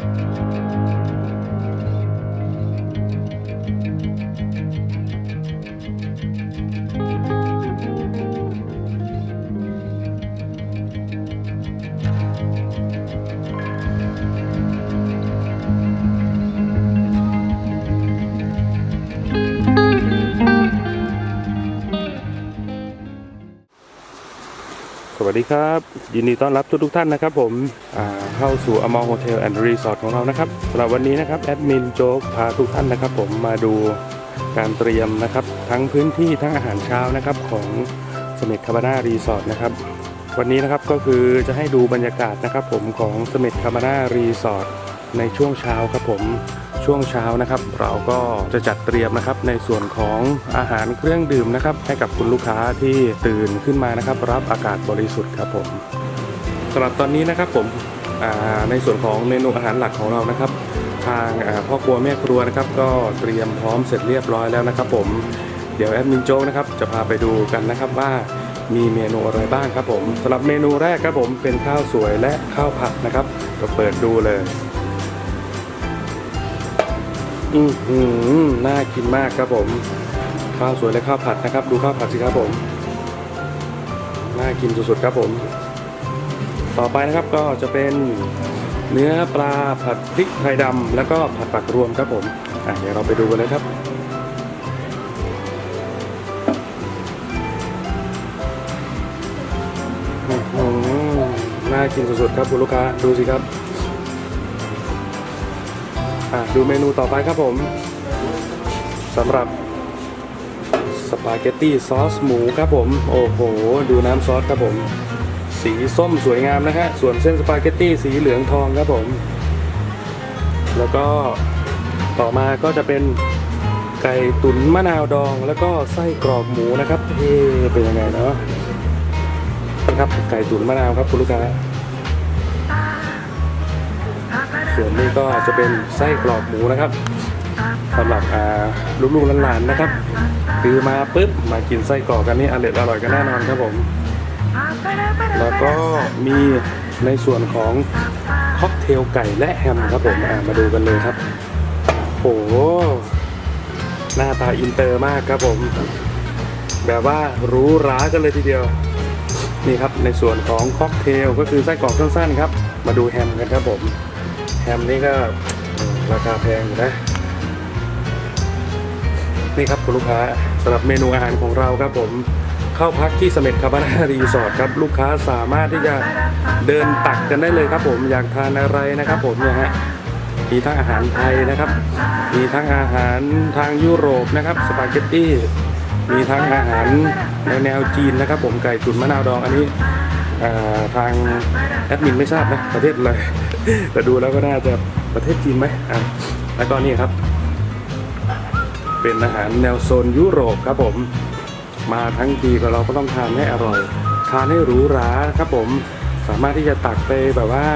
ส วัสดีครับ ยินดีต้อนรับทุกทุกท่านนะครับผมเข้าสู่อมอโฮเทลแอนด์รีสอร์ทของเรานะครับสำหรับวันนี้นะครับแอดมินโจ๊กพาทุกท่านนะครับ ผมมาดูการเตรียมนะครับ ทั้งพื้นที่ทั้งอาหารเช้านะครับของสมิธคาบานารีสอร์ทนะครับวันนี้นะครับก็คือจะให้ดูบรรยากาศนะครับ ผมของสมิธคาบานารีสอร์ทในช่วงเช้าครับผม ช่วงเช้านะครับ เราก็จะจัดเตรียมนะครับในส่วนของอาหารเครื่องดื่มนะครับให้กับคุณลูกค้าที่ตื่นขึ้นมานะครับ รับอากาศบริสุทธิ์ครับผมสำหรับตอนนี้นะครับผมในส่วนของเมนูอาหารหลักของเรานะครับ ทางพ่อครัวแม่ครัวนะครับ ก็เตรียมพร้อมเสร็จเรียบร้อยแล้วนะครับ ผมเดี๋ยวแอดมินโจ๊กนะครับจะพาไปดูกันนะครับว่ามีเมนูอะไรบ้างครับผมสำหรับเมนูแรกครับผมเป็นข้าวสวยและข้าวผัดนะครับก็เปิดดูเลย อือหือน่ากินมากครับผม ข้าวสวยและข้าวผัดนะครับ ดูข้าวผัดสิครับผม น่ากินสุดๆครับผม ต่อไปนะครับก็จะเป็นเนื้อปลาผัดพริกไทยดำแล้วก็ผัดปักรวมครับผมอะเดี๋ยวเราไปดูกันเลยครับอื้อหือน่ากินสุดๆครับคุณลูกค้าดูสิครับ อะดูเมนูต่อไปครับผมสำหรับสปาเกตตี้ซอสหมูครับผม โอ้โห ดูน้ำซอสครับผม สีส้มสวยงามนะฮะ ส่วนเส้นสปาเกตตี้สีเหลืองทองครับผม แล้วก็ต่อมาก็จะเป็นไก่ตุ๋นมะนาวดอง แล้วก็ไส้กรอกหมูนะครับเอ๊เป็นยังไงเนาะนะครับไก่ตุ๋นมะนาวครับคุณลูกค้า ส่วนนี้ก็จะเป็นไส้กรอกหมูนะครับสำหรับลูกๆหลานๆนะครับ คือมาปุ๊บมากินไส้กรอกกันนี่อร่อยอร่อยกันแน่นอนครับผม แล้วก็มีในส่วนของค็อกเทลไก่และแฮมครับผมมาดูกันเลยครับโอ้โหหน้าตาอินเตอร์มากครับผม แบบว่ารูหรากันเลยทีเดียว นี่ครับในส่วนของค็อกเทลก็คือไส้กรอกสั้นๆครับ มาดูแฮมกันครับผม แฮมนี่ก็ราคาแพงอยู่นะ นี่ครับคุณลูกค้าสำหรับเมนูอาหารของเราครับผมเข้าพักที่เสม็ดคาบานารีสอร์ทครับ ลูกค้าสามารถที่จะเดินตักกันได้เลยครับผมอยากทานอะไรนะครับผมเนี่ยฮะมีทั้งอาหารไทยนะครับ มีทั้งอาหารทางยุโรปนะครับสปาเกตตี้มีทั้งอาหารในแนวจีนนะครับ ผมไก่ตุ๋นมะนาวดองอันนี้ ทางแอดมินไม่ทราบนะประเทศอะไรแต่ดูแล้วก็น่าจะประเทศจีนไหมอะแล้วก็นี่ครับ เป็นอาหารแนวโซนยุโรปครับผม มาทั้งทีก็เราก็ต้องทานให้อร่อย ทานให้หรูหราครับผมสามารถที่จะตักไปแบบว่า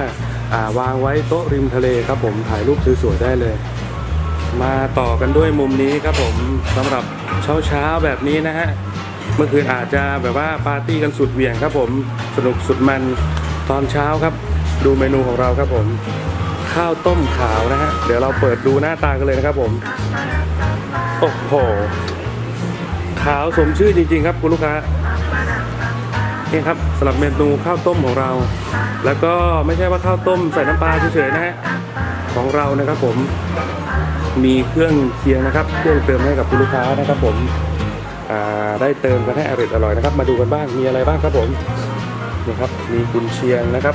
อ่าวางไว้โต๊ะริมทะเลครับผมถ่ายรูปสวยๆได้เลย มาต่อกันด้วยมุมนี้ครับผมสำหรับเช้าๆแบบนี้นะฮะ เมื่อคืนอาจจะแบบว่าปาร์ตี้กันสุดเหวี่ยงครับผมสนุกสุดมันตอนเช้าครับ ดูเมนูของเราครับผม ข้าวต้มขาวนะฮะเดี๋ยวเราเปิดดูหน้าตากันเลยนะครับผมโอ้โหขาวสมชื่อจริง ๆ ครับคุณลูกค้านี่ครับสำหรับเมนูข้าวต้มของเรา แล้วก็ไม่ใช่ว่าข้าวต้มใส่น้ำปลาเฉยๆนะฮะของเรานะครับผมมีเครื่องเคียงนะครับ เครื่องเติมให้กับคุณลูกค้านะครับผม ได้เติมกันให้อร่อยอร่อยนะครับ มาดูกันบ้างมีอะไรบ้างครับผมนี่ครับมีกุนเชียงนะครับ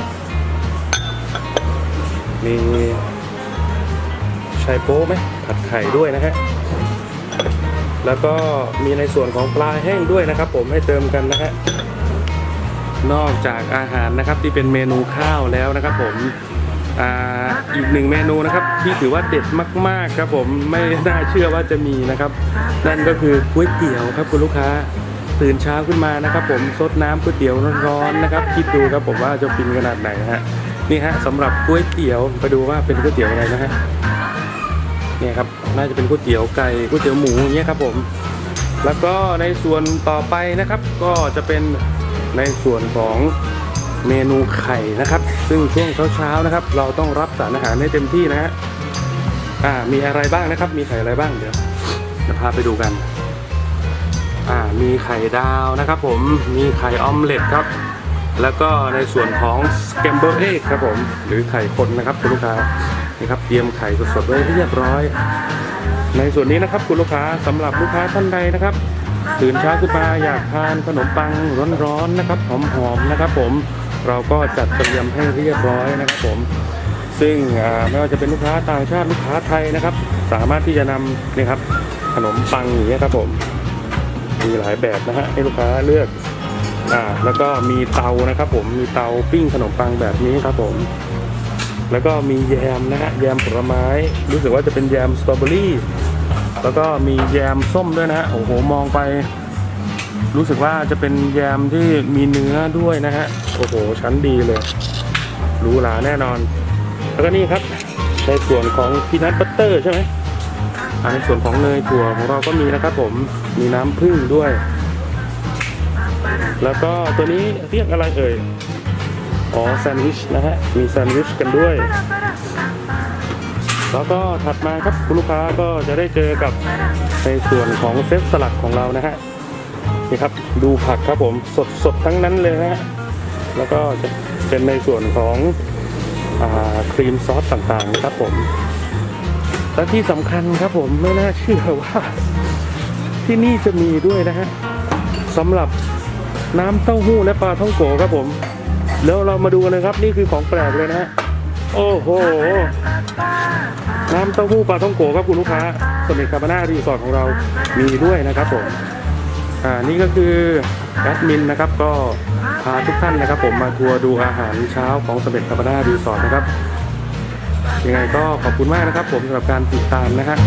มีไชโป๊ะไหมผัดไข่ด้วยนะฮะแล้วก็มีในส่วนของปลาแห้งด้วยนะครับ ผมให้เติมกันนะฮะนอกจากอาหารนะครับที่เป็นเมนูข้าวแล้วนะครับ ผม อีกหนึ่งเมนูนะครับที่ถือว่าเด็ดมากๆครับผมไม่น่าเชื่อว่าจะมีนะครับ นั่นก็คือก๋วยเตี๋ยวครับคุณลูกค้าตื่นเช้าขึ้นมานะครับผมซดน้ำก๋วยเตี๋ยวร้อนๆนะครับคิดดูครับผมว่าจะฟินขนาดไหนฮะนี่ฮะสำหรับก๋วยเตี๋ยวไปดูว่าเป็นก๋วยเตี๋ยวอะไรนะฮะเนี่ยครับน่าจะเป็นก๋วยเตี๋ยวไก่ก๋วยเตี๋ยวหมูอย่างเงี้ยครับผม แล้วก็ในส่วนต่อไปนะครับ ก็จะเป็นในส่วนของเมนูไข่นะครับ ซึ่งช่วงเช้าๆนะครับ เราต้องรับสารอาหารให้เต็มที่นะฮะอ่ามีอะไรบ้างนะครับ มีไข่อะไรบ้างเดี๋ยวจะพาไปดูกัน อ่ามีไข่ดาวนะครับ ผมมีไข่ออมเล็ตครับ แล้วก็ในส่วนของสแกมเบอร์เอกครับผมหรือไข่คนนะครับคุณลูกค้านี่ครับเตรียมไข่สดๆไว้เรียบร้อย ในส่วนนี้นะครับคุณลูกค้าสำหรับลูกค้าท่านใดนะครับตื่นเช้าขึ้นมาอยากทานขนมปังร้อนๆนะครับหอมๆนะครับ ผม เราก็จัดเตรียมให้เรียบร้อยนะครับผม ซึ่งไม่ว่าจะเป็นลูกค้าต่างชาติลูกค้าไทยนะครับ สามารถที่จะนำนี่ครับขนมปังอย่างเงี้ครับผมมีหลายแบบนะฮะให้ลูกค้าเลือกอ่าแล้วก็มีเตานะครับ ผมมีเตาปิ้งขนมปังแบบนี้ครับผม แล้วก็มีแยมนะฮะแยมผลไม้ รู้สึกว่าจะเป็นแยมสตรอเบอรี่แล้วก็มีแยมส้มด้วยนะฮะโอ้โหมองไป รู้สึกว่าจะเป็นแยมที่มีเนื้อด้วยนะฮะ โอ้โห ชั้นดีเลยหรูหราแน่นอน แล้วก็นี่ครับ ในส่วนของพีนัทบัตเตอร์ใช่ไหมในส่วนของเนยถั่วของเราก็มีนะครับผม มีน้ำผึ้งด้วย แล้วก็ตัวนี้เรียกอะไรเอ่ย อ๋อแซนด์วิชนะฮะ มีแซนด์วิชกันด้วย แล้วก็ถัดมาครับคุณลูกค้าก็จะได้เจอกับในส่วนของเซตสลัดของเรานะฮะ นี่ครับดูผักครับผมสดสดทั้งนั้นเลยนะฮะแล้วก็จะเป็นในส่วนของอครีมซอสต่างๆนะครับผมและที่สำคัญครับผมไม่น่าเชื่อว่าที่นี่จะมีด้วยนะฮะสำหรับน้ำเต้าหู้และปลาท่องโกครับผม แล้วเรามาดูกันเลยครับนี่คือของแปลกเลยนะฮะโอ้โห น้ำเต้าหู้ปลาท่องโกครับคุณลูกค้าสมิธคาบาน่ารีสอร์ทของเรามีด้วยนะครับผม อ่านี่ก็คือแอดมินนะครับก็พาทุกท่านนะครับ ผมมาทัวร์ดูอาหารเช้าของสมเด็จคาบาน่ารีสอร์ทนะครับยังไงก็ขอบคุณมากนะครับ ผมสำหรับการติดตามนะฮะ